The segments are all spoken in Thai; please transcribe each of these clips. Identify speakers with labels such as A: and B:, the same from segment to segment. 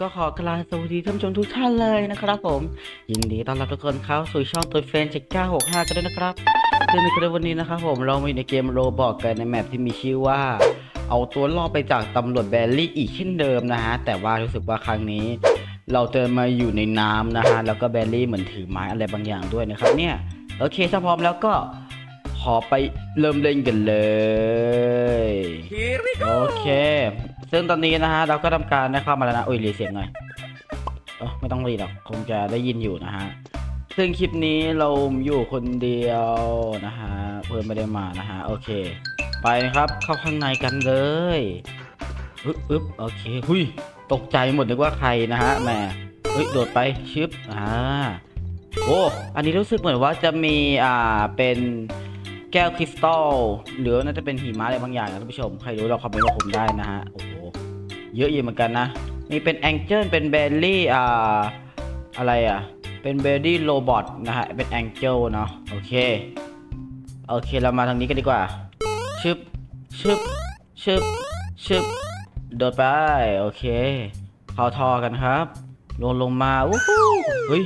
A: ก็ขอกราบสวัสดีท่านผู้ชมทุกท่านเลยนะครับผม ยินดีต้อนรับทุกคนเข้าสู่ช่องตัวเฟรนเจ็ดเก้าหกห้ากันด้วยนะครับซึ่งในคลิปวันนี้นะครับผมเรามีในเกมโรบอกกันในแมปที่มีชื่อว่า เอาตัวรอดไปจากตำรวจแบลลี่อีกเช่นเดิมนะฮะ แต่ว่ารู้สึกว่าครั้งนี้ เราเจอมาอยู่ในน้ำนะฮะแล้วก็แบลลี่เหมือนถือไม้อะไรบางอย่างด้วยนะครับเนี่ยโอเคถ้าพร้อมแล้วก็ขอไปเริ่มเล่นกันเลยโอเค ซึ่งตอนนี้นะฮะเราก็ทำการได้เข้ามาแล้วนะอุ้ยรีเสียงหน่อยเออไม่ต้องรีหรอกคงจะได้ยินอยู่นะฮะซึ่งคลิปนี้เราอยู่คนเดียวนะฮะเพื่อนไม่ได้มานะฮะโอเค ไปนะครับเข้าข้างในกันเลยอึ๊บอึ๊บโอเคหุยตกใจหมดนึกว่าใครนะฮะแหมเฮ้ยโดดไปชึบอ่าโอ้อันนี้รู้สึกเหมือนว่าจะมีอ่าเป็นแก้วคริสตัลหรือว่าน่าจะเป็นหิมะอะไรบางอย่างนะท่านผู้ชมใครรู้เราคอมเมนต์บอกผมได้นะฮะโอ้โห เยอะอยู่เหมือนกันนะนี่เป็นแองเจิลเป็นเบลลี่อ่าอะไรอะ เป็นเบลลี่โรบอทนะฮะ เป็นแองเจิลเนาะโอเค โอเคเรามาทางนี้กันดีกว่า ชึบ ชึบ ชึบ ชึบ โดดไป โอเค เข้าทอกันครับ ลงลงมาวู้ฮู้เฮ้ย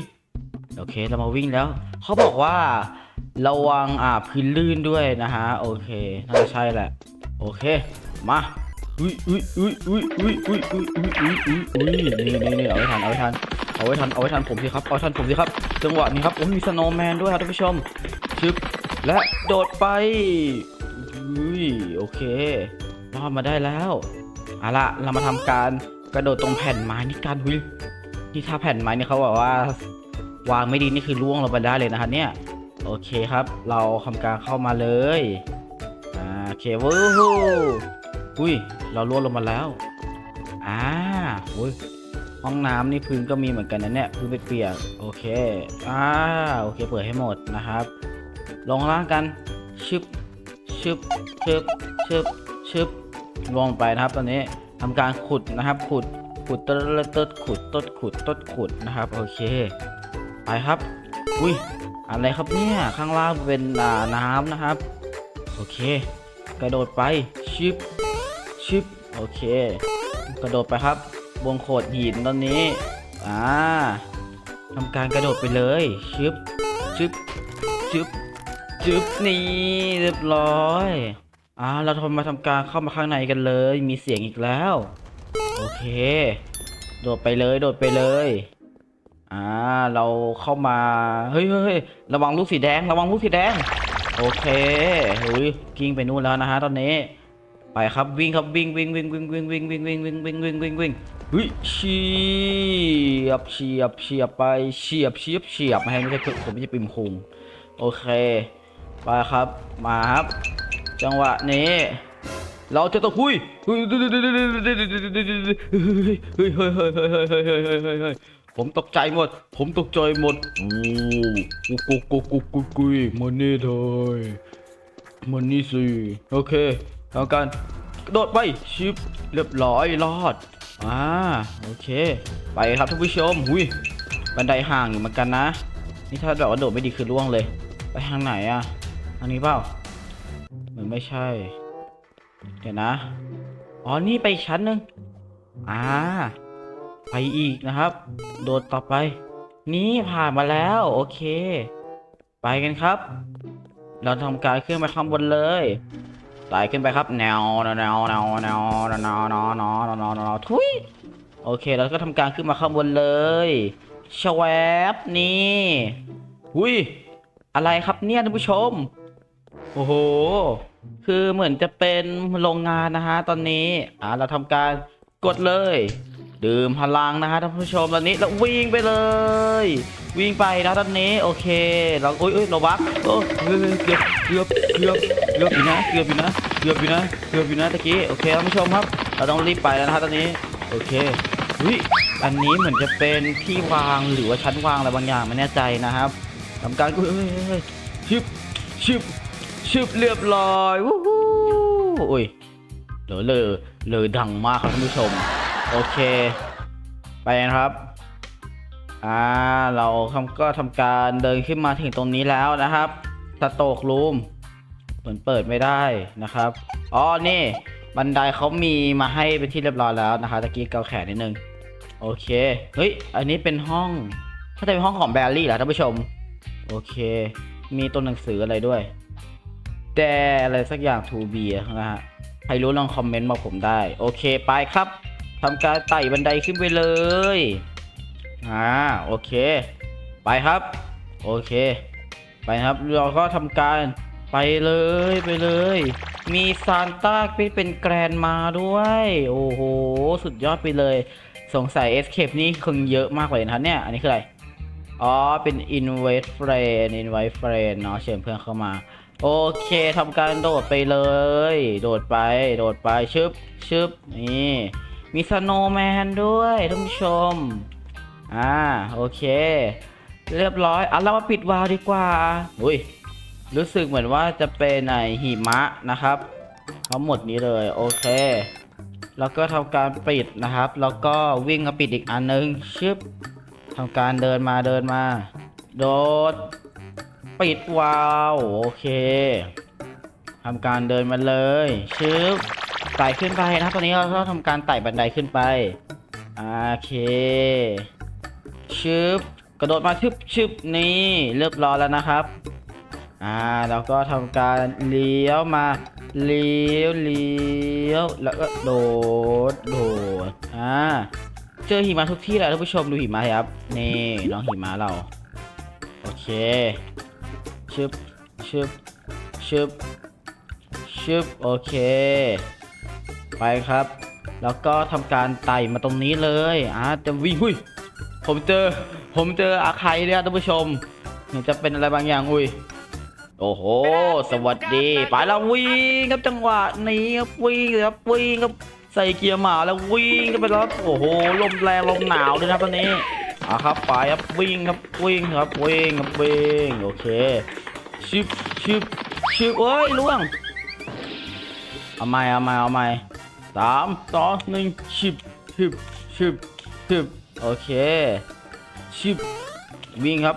A: โอเคเรามาวิ่งแล้ว เขาบอกว่าระวังอ่าพื้นลื่นด้วยนะฮะ โอเค น่าจะใช่แหละ โอเค มา อุ้ยอุ้ยอุ้ยอุ้ยอุ้ยอุ้ยอุ้ยอุ้ยอุ้ยอุ้ยอุ้ยนี่นี่นี่เอาไว้ทันเอาไว้ทันเอาไว้ทันเอาไว้ทันผมสิครับเอาทันผมสิครับจังหวะนี้ครับโอ้มีสโนว์แมนด้วยครับท่านผู้ชมชึบและโดดไปอุ้ยโอเครอดมาได้แล้วเอาละเรามาทำการกระโดดตรงแผ่นไม้นี่กันวินี่ถ้าแผ่นไม้นี่เขาบอกว่าวางไม่ดีนี่คือล่วงลงไปได้เลยนะครับเนี่ยโอเคครับ เราทำการเข้ามาเลยอ่าโอเควู้ฮู้ อุ้ย เราล่วงลงมาแล้ว อ่าอุ้ยห้องน้ำนี่พื้นก็มีเหมือนกันนะเนี่ยพื้นเปียกๆโอเค อ่า โอเค เปิดให้หมดนะครับ ลงล่างกัน ชึบ ชึบ ชึบ ชึบ ชึบ ลงไปนะครับ ตอนนี้ทำการขุดนะครับ ขุด ขุดต้นต้นขุดต้นขุดต้นขุดนะครับ โอเค ไปครับ อุ้ย อะไรครับเนี่ย ข้างล่างเป็นน้ำนะครับ โอเค กระโดดไปชึบ ชึบโอเค กระโดดไปครับบนโขดหินตอนนี้อ่าทำการกระโดดไปเลยชึบชึบชึบชึบนี่เรียบร้อยอ่าเราทำมาทำการเข้ามาข้างในกันเลย มีเสียงอีกแล้ว โอเค โดดไปเลยโดดไปเลยอ่าเราเข้ามาเฮ้ยเฮ้ยเฮ้ยระวังลูกสีแดง ระวังลูกสีแดง โอเคเฮ้ยกิ้งไปนู่นแล้วนะฮะตอนนี้ ไปครับวิ่งครับวิ่งวิ่งวิ่งวิ่งวิ่งวิ่งวิ่งวิ่งวิ่งวิ่งวิ่งวิ่งวิ่งเฮ้ยเฉียบเฉียบเฉียบไปเฉียบเฉียบเฉียบไม่ให้ไม่ใช่ผมไม่ใช่ปิมคุงโอเคไปครับมาครับ จังหวะนี้ เราจะต้องหุยเฮ้ยเฮ้ยเฮ้ยเฮ้ยเฮ้ยเฮ้ยเฮ้ยเฮ้ยเฮ้ยเฮ้ยเฮ้ยเฮ้ยเฮ้ยผมตกใจหมด ผมตกใจหมดโอ้กุ๊กกุ๊กกุ๊กกุ๊กกุ๊กกุ๊กมันนี่เถอยมันนี่สิโอเค ทำการกระโดดไปชิปเรียบร้อยรอดอ่าโอเค ไปครับท่านผู้ชมหุยบันไดห่างอยู่เหมือนกันนะ นี่ถ้าแบบว่าโดดไม่ดีคือล่วงเลย ไปทางไหนอะทางนี้เปล่าเหมือนไม่ใช่ เดี๋ยวนะ อ๋อนี่ไปชั้นหนึ่งอ่าไปอีกนะครับ โดดต่อไป นี่ผ่านมาแล้วโอเค ไปกันครับ เราทำการขึ้นไปข้างบนเลย ไต่ขึ้นไปครับแนวแนวแนวแนวแนวแนวแนวแนวแนวแนวแนวทุยโอเคเราก็ทำการขึ้นมาข้างบนเลยชวบนี่หุยอะไรครับเนี่ยท่านผู้ชม โอ้โห คือเหมือนจะเป็นโรงงานนะฮะตอนนี้ อ่าเราทำการกดเลย ดื่มพลังนะฮะท่านผู้ชมตอนนี้แล้ววิ่งไปเลย วิ่งไปนะตอนนี้ โอเค เราอุ้ยอุ้ยเราวับโอ้เฮ้ยเกือบเกือบเกือบ เกือบอยู่นะเกือบอยู่นะเกือบอยู่นะเกือบอยู่นะตะกี้โอเคท่านผู้ชมครับ เราต้องรีบไปแล้วนะฮะตอนนี้โอเคอุ้ยอันนี้เหมือนจะเป็นที่วางหรือว่าชั้นวางอะไรบางอย่างไม่แน่ใจนะครับทำการอุ้ยชึบชึบชึบเรียบร้อยวู้ฮู้อุ้ยเลอเลอเลอดังมากครับท่านผู้ชม โอเค ไปนะครับอ่าเราทำก็ทำการเดินขึ้นมาถึงตรงนี้แล้วนะครับสโตกรูม เหมือนเปิดไม่ได้นะครับ อ๋อ นี่ บันไดเขามีมาให้เป็นที่เรียบร้อยแล้วนะคะตะกี้เกาแขนนิดนึง โอเค เฮ้ย อันนี้เป็นห้องถ้าจะเป็นห้องของแบรี่เหรอท่านผู้ชม โอเค มีตัวหนังสืออะไรด้วย แต่อะไรสักอย่าง to be นะฮะ ใครรู้ลองคอมเมนต์มาผมได้ โอเค ไปครับทำการไต่บันไดขึ้นไปเลย อ่า โอเค ไปครับ โอเค ไปครับ เราก็ทำการ ไปเลยไปเลย มีซานต้าเป็นเป็นแกรนมาด้วย โอ้โห สุดยอดไปเลย สงสัย escape นี่คงเยอะมากเลยนะครับเนี่ย อันนี้คืออะไร อ๋อ เป็น invite friend invite friend เนาะเชิญเพื่อนเข้ามา โอเคทำการโดดไปเลย โดดไป โดดไปชึบชึบนี่ มีสโนว์แมนด้วยท่านผู้ชม อ่า โอเค เรียบร้อยอะเรามาปิดวาวดีกว่า อุ้ย รู้สึกเหมือนว่าจะเป็นไอหิมะนะครับทั้งหมดนี้เลยโอเค แล้วก็ทำการปิดนะครับ แล้วก็วิ่งมาปิดอีกอันนึงชึบทำการเดินมาเดินมา โดด ปิดวาล์วโอเคทำการเดินมาเลยชึบไต่ขึ้นไปนะตอนนี้เราต้องทำการไต่บันไดขึ้นไปโอเคชึบกระโดดมาชึบชึบนี่เรียบร้อยแล้วนะครับ อ่าแล้วก็ทำการเลี้ยวมาเลี้ยวเลี้ยวแล้วก็โดดโดดอ่าเจอหิมะทุกที่แหละท่านผู้ชมดูหิมะครับนี่น้องหิมะเราโอเคชึบชึบชึบชึบโอเค ไปครับ แล้วก็ทำการไต่มาตรงนี้เลยอ่าจะวิ่งหุ้ยผมเจอผมเจออาใครเนี่ยท่านผู้ชมเหมือนจะเป็นอะไรบางอย่างอุ้ย โอ้โห สวัสดี ไปแล้ววิ่งครับจังหวะนี้ครับวิ่งเลยครับวิ่งครับใส่เกียร์หมาแล้ววิ่งกันไปแล้วโอ้โหลมแรงลมหนาวด้วยนะตอนนี้อะครับไปครับวิ่งครับวิ่งครับวิ่งครับวิ่งโอเคชิบชิบชิบเอ้ยล่วงเอาใหม่เอาใหม่เอาใหม่สามสองหนึ่งชิบชิบชิบชิบโอเคชิบวิ่งครับ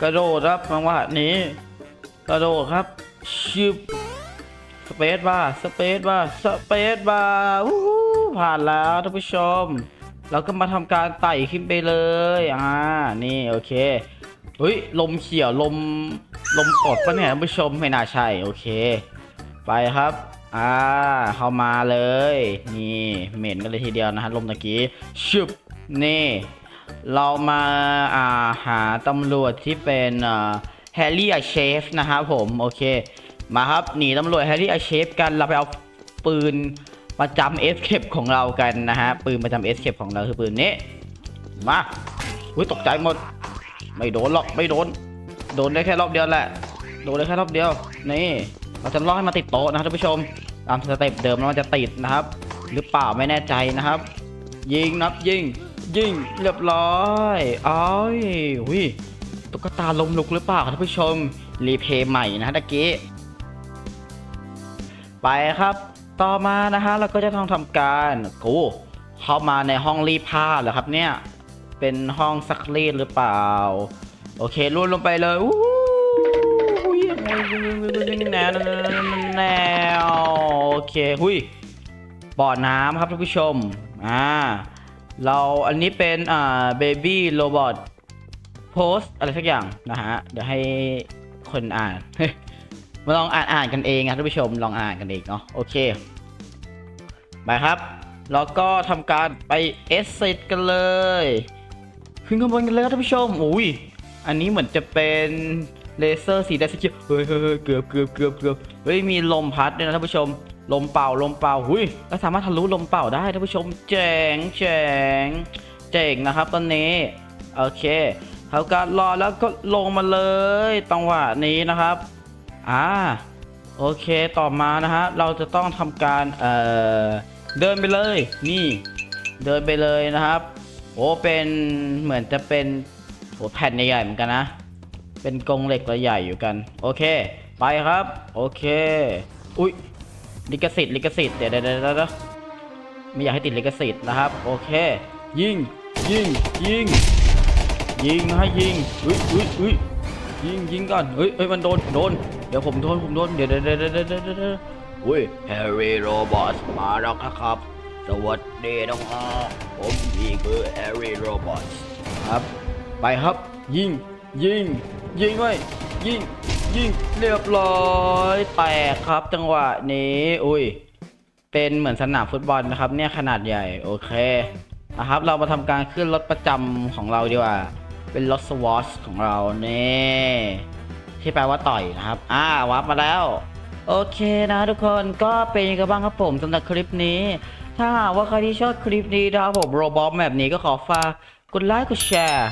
A: กระโดดครับจังหวะนี้ กระโดดครับชิบสเปซบาร์สเปซบาร์สเปซบาร์วู้ผ่านแล้วท่านผู้ชม เราก็มาทำการไต่ขึ้นไปเลยอ่านี่โอเคเฮ้ยลมเขียวลมลมกดปะเนี่ยท่านผู้ชมไม่น่าใช่โอเค ไปครับอ่าเข้ามาเลย นี่เหม็นกันเลยทีเดียวนะฮะลมตะกี้ชึบนี่ เรามาอ่าหาตำรวจที่เป็นอ่า แฮร์รี่อาเชฟนะครับผมโอเค มาครับหนีตำรวจแฮร์รี่อาเชฟกันเราไปเอาปืนประจำเอสเคปของเรากันนะฮะปืนประจำเอสเคปของเราคือปืนนี้มาอุ้ยตกใจหมด ไม่โดนหรอกไม่โดน โดนได้แค่รอบเดียวแหละโดนได้แค่รอบเดียวนี่เราจะล่อให้มาติดโต๊ะนะครับท่านผู้ชมตามสเต็ปเดิมแล้วมันจะติดนะครับ หรือเปล่าไม่แน่ใจนะครับ ยิงนับยิงยิงเรียบร้อยอ้อยหุย ตุ๊กตาลมลุกหรือเปล่าท่านผู้ชม รีเพย์ใหม่นะฮะตะกี้ ไปครับ ต่อมานะฮะเราก็จะต้องทำการโอ้เข้ามาในห้องรีดผ้าเหรอครับเนี่ย เป็นห้องซักรีดหรือเปล่า โอเครูดลงไปเลยอู้หูแนวแนวโอเคหุยบ่อน้ำครับท่านผู้ชม อ่า เราอันนี้เป็นอ่าเบบี้โรบอท โพสอะไรสักอย่างนะฮะ เดี๋ยวให้คนอ่าน มาลองอ่านอ่านกันเองนะท่านผู้ชมลองอ่านกันเองเนาะโอเคไปครับ แล้วก็ทำการไปเอสเซตกันเลย ขึ้นข้างบนกันเลยครับท่านผู้ชมอุ้ยอันนี้เหมือนจะเป็นเลเซอร์สีแดงสีเขียวเฮ้ยเกือบเกือบเกือบเกือบเฮ้ยมีลมพัดด้วยนะท่านผู้ชม ลมเป่าลมเป่าหุยแล้วสามารถทะลุลมเป่าได้ท่านผู้ชมเจ๋งเจ๋งเจ๋งนะครับตอนนี้ โอเค เขาการรอแล้วก็ลงมาเลยตังหวะนี้นะครับอ่าโอเคต่อมานะฮะเราจะต้องทำการเอ่อเดินไปเลยนี่เดินไปเลยนะครับโอ้เป็นเหมือนจะเป็นโอ้แผ่นใหญ่ๆเหมือนกันนะ เป็นกรงเหล็กระใหญ่อยู่กัน โอเค ไปครับ โอเค อุ้ยลิขสิทธิ์ลิขสิทธิ์เดี๋ยวเดี๋ยวเดี๋ยวเดี๋ยวไม่อยากให้ติดลิขสิทธิ์นะครับ โอเค ยิงยิงยิง ยิงนะฮะยิงอุ้ยอุ้ยอุ้ยยิงยิงก่อนเฮ้ยเฮ้ยมันโดนโดนเดี๋ยวผมโดนผมโดนเดี๋ยวเดี๋ยวเดี๋ยวเดี๋ยวเดี๋ยวเอุ้ยแฮร์รี่โรบอทมาแล้วครับ สวัสดีน้องอาผมนี่คือแอรีโรบอทครับ ไปครับยิงยิงยิงไว้ยิงยิงเรียบร้อยแตกครับจังหวะนี้อุ้ยเป็นเหมือนสนามฟุตบอลนะครับ เนี่ยขนาดใหญ่โอเคนะครับเรามาทำการขึ้นรถประจำของเราดีกว่า เป็นรถสวอชของเราเนี่ที่แปลว่าต่อยนะครับ อ่าวับมาแล้ว โอเคนะทุกคนก็เป็นยังไงกันบ้างครับผมสำหรับคลิปนี้ ถ้าหากว่าใครที่ชอบคลิปนี้นะครับผมโรบอทแบบนี้ก็ขอฝากกดไลค์กดแชร์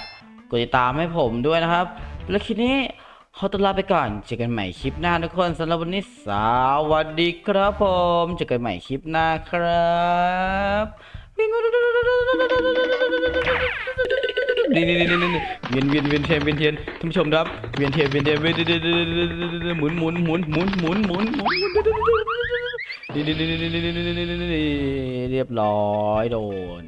A: กดติดตามให้ผมด้วยนะครับ แล้วคลิปนี้ขอตัวลาไปก่อนเจอกันใหม่คลิปหน้าทุกคนสำหรับวันนี้สวัสดีครับผมเจอกันใหม่คลิปหน้าครับ นี่นี่นี่นี่นี่เวียนเวียนเวียนเทียนเวียนเทียนท่านผู้ชมครับเวียนเทียนเวียนเทียนเวียนเทียนหมุนหมุนหมุนหมุนหมุนหมุนหมุนนี่นี่นี่นี่นี่นี่นี่เรียบร้อยโดน